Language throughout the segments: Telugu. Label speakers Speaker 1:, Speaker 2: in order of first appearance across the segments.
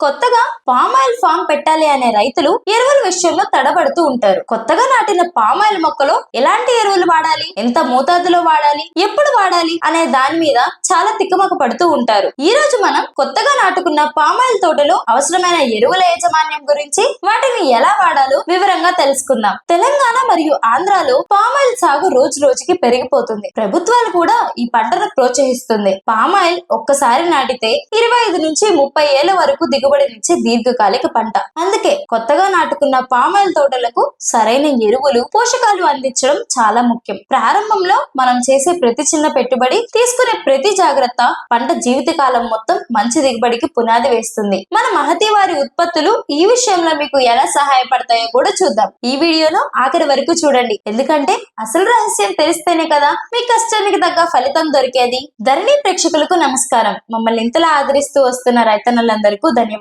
Speaker 1: కొత్తగా పామాయిల్ ఫామ్ పెట్టాలి అనే రైతులు ఎరువుల విషయంలో తడబడుతూ ఉంటారు. కొత్తగా నాటిన పామాయిల్ మొక్కలో ఎలాంటి ఎరువులు వాడాలి? ఎంత మోతాదులో వాడాలి? ఎప్పుడు వాడాలి? అనే దాని మీద చాలా తిక్కమక పడుతూ ఉంటారు. ఈ రోజు మనం కొత్తగా నాటుకున్న పామాయిల్ తోటలో అవసరమైన ఎరువుల యాజమాన్యం గురించి వాటిని ఎలా వాడాలో వివరంగా తెలుసుకుందాం. తెలంగాణ మరియు ఆంధ్రాలో పామాయిల్ సాగు రోజు రోజుకి పెరిగిపోతుంది. ప్రభుత్వాలు కూడా ఈ పంటను ప్రోత్సహిస్తుంది. పామాయిల్ ఒక్కసారి నాటితే ఇరవై ఐదు నుంచి ముప్పై ఏళ్ళ వరకు దిగు దిగుబడినిచ్చే దీర్ఘకాలిక పంట. అందుకే కొత్తగా నాటుకున్న పామాయిల్ తోటలకు సరైన ఎరువులు పోషకాలు అందించడం చాలా ముఖ్యం. ప్రారంభంలో మనం చేసే ప్రతి చిన్న పెట్టుబడి తీసుకునే ప్రతి జాగ్రత్త పంట జీవితకాలం మొత్తం మంచి దిగుబడికి పునాది వేస్తుంది. మన మహతి వారి ఉత్పత్తులు ఈ విషయంలో మీకు ఎలా సహాయపడతాయో కూడా చూద్దాం. ఈ వీడియోను ఆఖరి వరకు చూడండి. ఎందుకంటే అసలు రహస్యం తెలిస్తేనే కదా మీ కష్టానికి తగ్గ ఫలితం దొరికేది. ధరణి ప్రేక్షకులకు నమస్కారం. మమ్మల్ని ఇంతలా ఆదరిస్తూ వస్తున్న రైతన్నలందరికీ ధన్యవాదాలు.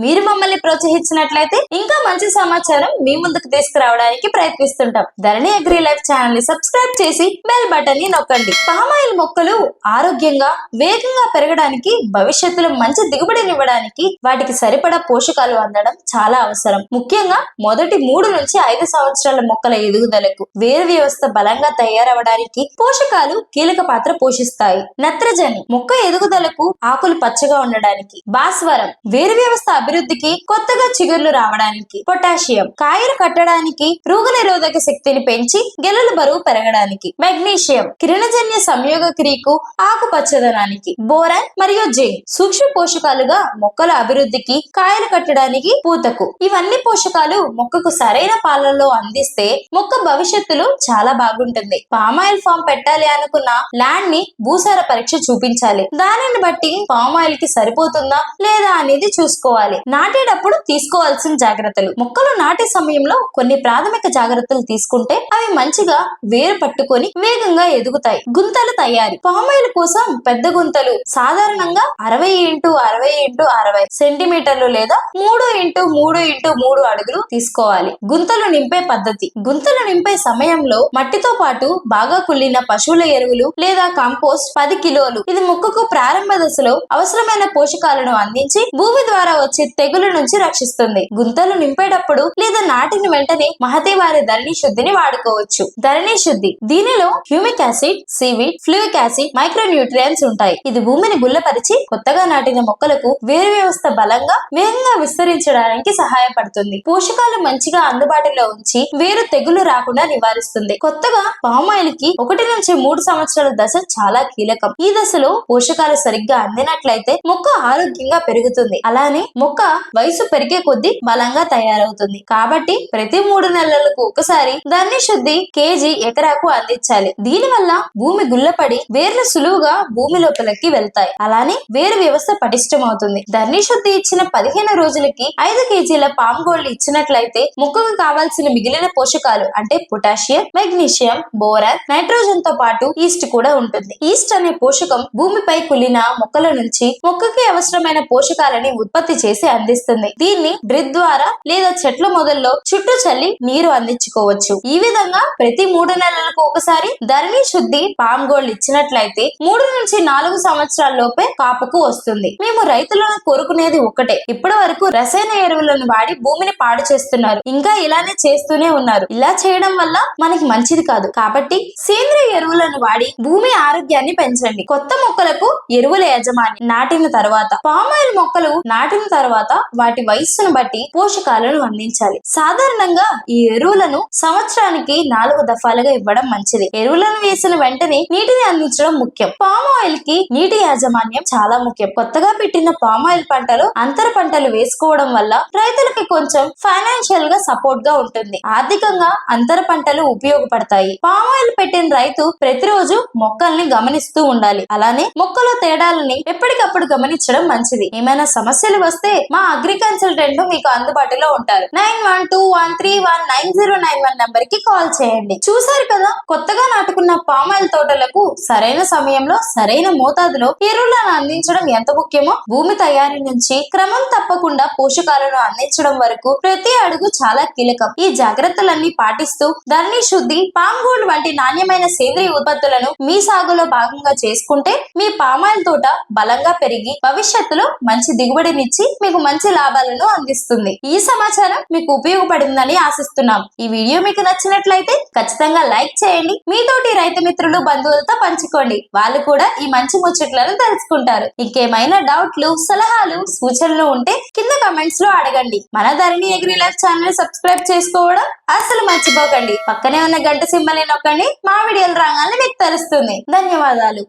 Speaker 1: మీరు మమ్మల్ని ప్రోత్సహించినట్లయితే ఇంకా మంచి సమాచారం మీ ముందుకు తీసుకురావడానికి ప్రయత్నిస్తుంటాం. ధరణి అగ్రి లైఫ్ ఛానల్ని సబ్స్క్రైబ్ చేసి బెల్ బటన్ని నొక్కండి. పామాయిల్ మొక్కలు ఆరోగ్యంగా వేగంగా పెరగడానికి భవిష్యత్తులో మంచి దిగుబడినివ్వడానికి వాటికి సరిపడా పోషకాలు అందడం చాలా అవసరం. ముఖ్యంగా మొదటి మూడు నుంచి ఐదు సంవత్సరాల మొక్కల ఎదుగుదలకు వేరు వ్యవస్థ బలంగా తయారవడానికి పోషకాలు కీలక పాత్ర పోషిస్తాయి. నత్రజని మొక్క ఎదుగుదలకు ఆకులు పచ్చగా ఉండడానికి. భాస్వరం వేరు వ్యవస్థ అభివృద్ధికి కొత్తగా చిగుర్లు రావడానికి పొటాషియం కాయలు కట్టడానికి రోగ నిరోధక శక్తిని పెంచి గెలల బరువు పెరగడానికి మెగ్నీషియం కిరణజన్య సంయోగ క్రియకు ఆకుపచ్చదనానికి బోరాన్ మరియు జింక్ సూక్ష్మ పోషకాలుగా మొక్కల అభివృద్ధికి కాయలు కట్టడానికి పూతకు. ఇవన్నీ పోషకాలు మొక్కకు సరైన పాలనలో అందిస్తే మొక్క భవిష్యత్తులో చాలా బాగుంటుంది. పామాయిల్ ఫామ్ పెట్టాలి అనుకున్న ల్యాండ్ని భూసార పరీక్ష చూపించాలి. దానిని బట్టి పామాయిల్కి సరిపోతుందా లేదా అనేది చూసుకోవాలి. నాటేటప్పుడు తీసుకోవాల్సిన జాగ్రత్తలు. మొక్కలు నాటే సమయంలో కొన్ని ప్రాథమిక జాగ్రత్తలు తీసుకుంటే అవి మంచిగా వేరు పట్టుకొని వేగంగా ఎదుగుతాయి. గుంతలు తయారీ. పామాయిల్ కోసం పెద్ద గుంతలు. సాధారణంగా అరవై ఇంటూ అరవై ఇంటూ అరవై సెంటీమీటర్లు లేదా మూడు ఇంటూ మూడు ఇంటూ మూడు అడుగులు తీసుకోవాలి. గుంతలు నింపే పద్ధతి. గుంతలు నింపే సమయంలో మట్టితో పాటు బాగా కుళ్ళిన పశువుల ఎరువులు లేదా కంపోస్ట్ పది కిలోలు. ఇది మొక్కకు ప్రారంభ దశలో అవసరమైన పోషకాలను అందించి భూమి ద్వారా వచ్చే తెగులు నుంచి రక్షిస్తుంది. గుంతలు నింపేటప్పుడు లేదా నాటిన వెంటనే మహతి వారి ధరణి శుద్ధిని వాడుకోవచ్చు. ధరణి శుద్ధి. దీనిలో humic acid seaweed fulvic acid micro nutrients ఉంటాయి. ఇది భూమిని గుల్లపరిచి కొత్తగా నాటిన మొక్కలకు వేరు వ్యవస్థ బలంగా వేగంగా విస్తరించడానికి సహాయపడుతుంది. పోషకాలు మంచిగా అందుబాటులో ఉంచి వేరు తెగులు రాకుండా నివారిస్తుంది. కొత్తగా పామాయిల్కి ఒకటి నుంచి మూడు సంవత్సరాల దశ చాలా కీలకం. ఈ దశలో పోషకాలు సరిగ్గా అందినట్లయితే మొక్క ఆరోగ్యంగా పెరుగుతుంది. అలా అలానే మొక్క వయసు పెరిగే కొద్దీ బలంగా తయారవుతుంది. కాబట్టి ప్రతి మూడు నెలలకు ఒకసారి దాన్ని శుద్ధి కేజీ ఎకరాకు అందించాలి. దీని వల్ల భూమి గుల్లపడి వేర్లు సులువుగా భూమి లోపలికి వెళ్తాయి. అలానే వేరు వ్యవస్థ పటిష్టమవుతుంది. ధర్ని శుద్ధి ఇచ్చిన పదిహేను రోజులకి ఐదు కేజీల పామ్ గోల్డ్ ఇచ్చినట్లయితే మొక్కకు కావాల్సిన మిగిలిన పోషకాలు అంటే పొటాషియం మెగ్నీషియం బోరాన్ నైట్రోజన్తో పాటు ఈస్ట్ కూడా ఉంటుంది. ఈస్ట్ అనే పోషకం భూమిపై కులిన మొక్కల నుంచి మొక్కకి అవసరమైన పోషకాలని ఉత్పత్తి ఉత్పత్తి చేసి అందిస్తుంది. దీన్ని డ్రిప్ ద్వారా లేదా చెట్ల మొదల్లో చుట్టూ చల్లి నీరు అందించుకోవచ్చు. ఈ విధంగా ప్రతి మూడు నెలలకు ఒకసారి ధరణి శుద్ధి పామ్ గోల్డ్ ఇచ్చినట్లయితే మూడు నుంచి నాలుగు సంవత్సరాల లోపే కాపుకు వస్తుంది. మేము రైతులను కోరుకునేది ఒకటే ఇప్పటి వరకు రసాయన ఎరువులను వాడి భూమిని పాడు చేస్తున్నారు. ఇంకా ఇలానే చేస్తూనే ఉన్నారు. ఇలా చేయడం వల్ల మనకి మంచిది కాదు. కాబట్టి సేంద్రియ ఎరువులను వాడి భూమి ఆరోగ్యాన్ని పెంచండి. కొత్త మొక్కలకు ఎరువుల యజమాని నాటిన తర్వాత పామాయిల్ మొక్కలు నాటిన తర్వాత వాటి వయస్సును బట్టి పోషకాలను అందించాలి. సాధారణంగా ఈ ఎరువులను సంవత్సరానికి నాలుగు దఫాలుగా ఇవ్వడం మంచిది. ఎరువులను వేసిన వెంటనే నీటిని అందించడం ముఖ్యం. పామ్ ఆయిల్కి నీటి యాజమాన్యం చాలా ముఖ్యం. కొత్తగా పెట్టిన పామ్ ఆయిల్ పంటలు అంతర పంటలు వేసుకోవడం వల్ల రైతులకి కొంచెం ఫైనాన్షియల్గా సపోర్ట్గా ఉంటుంది. ఆర్థికంగా అంతర పంటలు ఉపయోగపడతాయి. పామ్ ఆయిల్ పెట్టిన రైతు ప్రతిరోజు మొక్కల్ని గమనిస్తూ ఉండాలి. అలానే మొక్కలో తేడాలని ఎప్పటికప్పుడు గమనించడం మంచిది. ఏమైనా సమస్యలు వస్తే మా అగ్రి కన్సల్టెంట్ మీకు అందుబాటులో ఉంటారు. Nine one two one three one nine zero nine one నంబర్కి కాల్ చేయండి. చూసారు కదా కొత్తగా నాటుకున్న పామాయిల్ తోటలకు సరైన సమయంలో సరైన మోతాదులో ఎరువులను అందించడం ఎంత ముఖ్యమో భూమి తయారీ నుంచి క్రమం తప్పకుండా పోషకాలను అందించడం వరకు ప్రతి అడుగు చాలా కీలకం. ఈ జాగ్రత్తలన్నీ పాటిస్తూ ధరణి శుద్ధి పామ్ గోల్డ్ వంటి నాణ్యమైన సేంద్రియ ఉత్పత్తులను మీ సాగులో భాగంగా చేసుకుంటే మీ పామాయిల్ తోట బలంగా పెరిగి భవిష్యత్తులో మంచి దిగుబడిని దిగుబడినిచ్చి మీకు మంచి లాభాలను అందిస్తుంది. ఈ సమాచారం మీకు ఉపయోగపడిందని ఆశిస్తున్నాం. ఈ వీడియో మీకు నచ్చినట్లయితే ఖచ్చితంగా లైక్ చేయండి. మీతోటి రైతు మిత్రులు బంధువులతో పంచుకోండి. వాళ్ళు కూడా ఈ మంచి ముచ్చట్లను తెలుసుకుంటారు. ఇంకేమైనా డౌట్లు సలహాలు సూచనలు ఉంటే కింద కమెంట్స్లో అడగండి. మన Dharani agri life channel subscribe చేసుకోవడం అసలు మర్చిపోకండి. పక్కనే ఉన్న గంట సింబల్ నొక్కండి. మా వీడియోలు రాగానే మీకు తెలుస్తుంది. ధన్యవాదాలు.